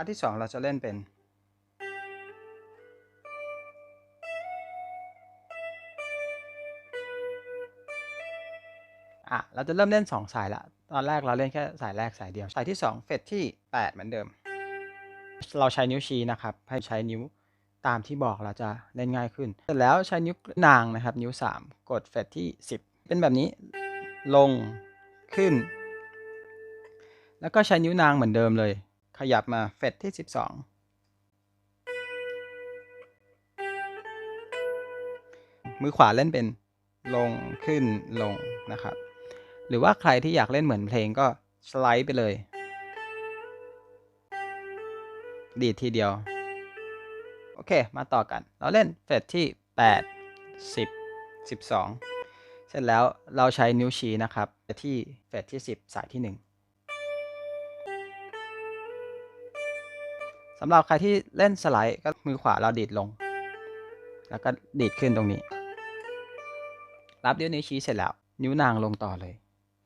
าร์ทที่สองเราจะเล่นเป็น อะ เราจะเริ่มเล่น 2 สายละ ตอนแรกเราเล่นแค่สายแรกสายเดียว สายที่ 2 เฟดที่ 8 เหมือนเดิม เราใช้นิ้วชี้นะครับ ให้ใช้นิ้วตามที่บอกเราจะเล่นง่ายขึ้น เสร็จแล้วใช้นิ้วนางนะครับ นิ้ว 3 กดเฟดที่ 10 เป็นแบบนี้ ลง ขึ้น แล้วก็ใช้นิ้วนางเหมือนเดิมเลย ขยับมาเฟดที่ 12 มือขวาเล่นเป็นลงขึ้นลงนะครับ หรือว่าใครที่อยากเล่นเหมือนเพลงก็สไลด์ไปเลย ดีดทีเดียว โอเค มาต่อกัน เราเล่นเฟดที่ 8 10 12 เสร็จแล้วเราใช้นิ้วชี้นะครับไปที่เฟดที่ 10 สายที่ 1 สำหรับใครที่เล่นสไลด์ก็มือขวาเราดีดลง แล้วก็ดีดขึ้นตรงนี้ รับด้วนิ้วชี้เสร็จแล้ว นิ้วนางลงต่อเลย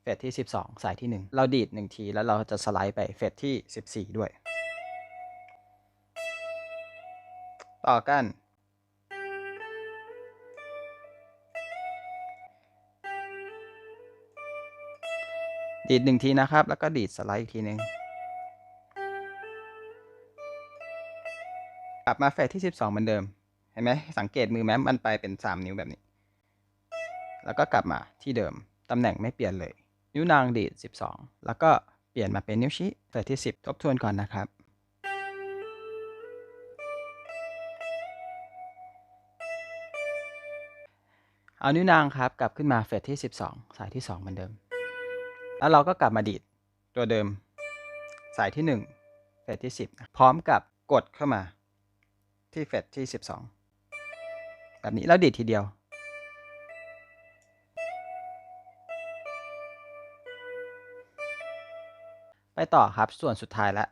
เฟดที่ 12 สายที่ 1 เราดีด 1 ทีแล้วเราจะสไลด์ไปเฟดที่ 14 ด้วย ต่อกันดีดหนึ่งทีนะครับ แล้วก็ดีดสไลด์อีกทีหนึ่ง กลับมาเฟสที่ 12 เหมือนเดิม เห็นไหมสังเกตมือแม้มันไปเป็น 3 นิ้วแบบนี้ แล้วก็กลับมาที่เดิม ตำแหน่งไม่เปลี่ยนเลย นิ้วนางดีด 12 แล้วก็เปลี่ยนมาเป็นนิ้วชี้เฟสที่ 10 ทบทวนก่อนนะครับเอานิ้วนางครับกลับขึ้นมาเฟสที่ 12 สายที่ 2 เหมือนเดิม แล้วเราก็กลับมาดีดตัวเดิม สายที่ 1 เฟสที่ 10 พร้อมกับกดเข้ามา ที่เฟสที่ 12 แบบนี้แล้วดีดทีเดียว ไปต่อครับส่วนสุดท้ายแล้ว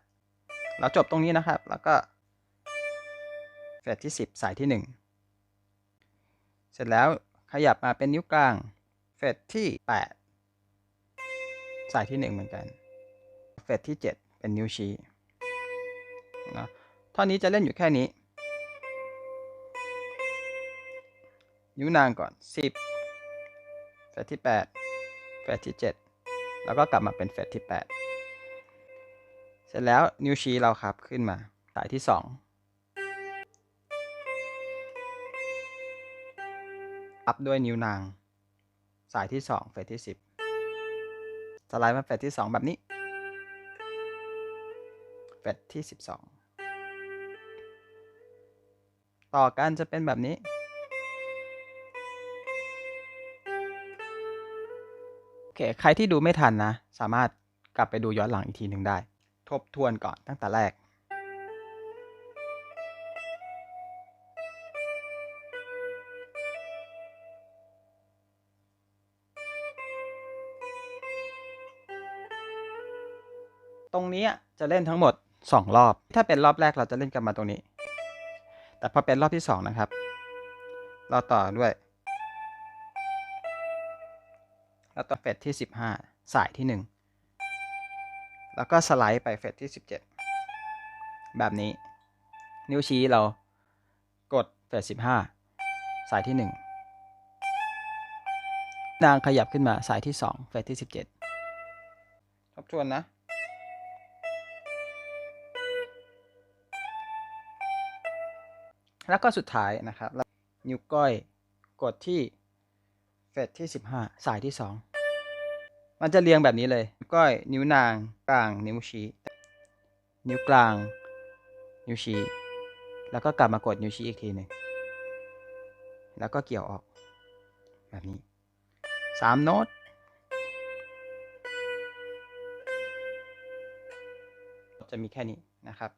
เราจบตรงนี้นะครับ แล้วก็เฟสที่ 10 สายที่ 1 เสร็จแล้วขยับมาเป็นนิ้วกลาง เฟสที่ 8 สายที่ 1 เหมือนกัน เฟสที่ 7 เป็นนิ้วชี้นะท่อนนี้จะเล่นอยู่แค่นี้ นิ้วนางก่อน 10 เฟสที่ 8 เฟสที่ 7 แล้วก็กลับมาเป็นเฟสที่ 8 เสร็จแล้วนิ้วชี้เราครับขึ้นมาสายที่ 2 อัพด้วยนิ้วนาง สายที่ 2 เฟสที่ 10 สไลด์มาเฟสที่ 2 แบบนี้ เฟสที่ 12 ต่อกันจะเป็นแบบนี้ เค ใครที่ดูไม่ทันนะ สามารถกลับไปดูย้อนหลังอีกทีหนึ่งได้ ทบทวนก่อนตั้งแต่แรก ตรงนี้จะเล่นทั้งหมด 2 รอบ ถ้าเป็นรอบแรกเราจะเล่นกันมาตรงนี้ แต่พอเป็นรอบที่ 2 นะครับ เราต่อด้วย แล้วต่อเฟสที่ 15 สายที่ 1 แล้วก็สไลด์ไปเฟสที่ 17 แบบนี้ นิ้วชี้เรากดเฟส15 สายที่ 1 นางขยับขึ้นมาสายที่ 2 เฟสที่ 17 ทบทวนนะแล้วก็สุดท้ายนะครับ นิ้วก้อยกดที่ เฟสที่ 15 สายที่ 2 มันจะเรียงแบบนี้เลยก้อยนิ้วนางกลางนิ้วชี้ นิ้วกลาง นิ้วชี้ แล้วก็กลับมากดนิ้วชี้อีกทีหนึ่งแล้วก็เกี่ยวออก แบบนี้3โน้ตจะมีแค่นี้นะครับ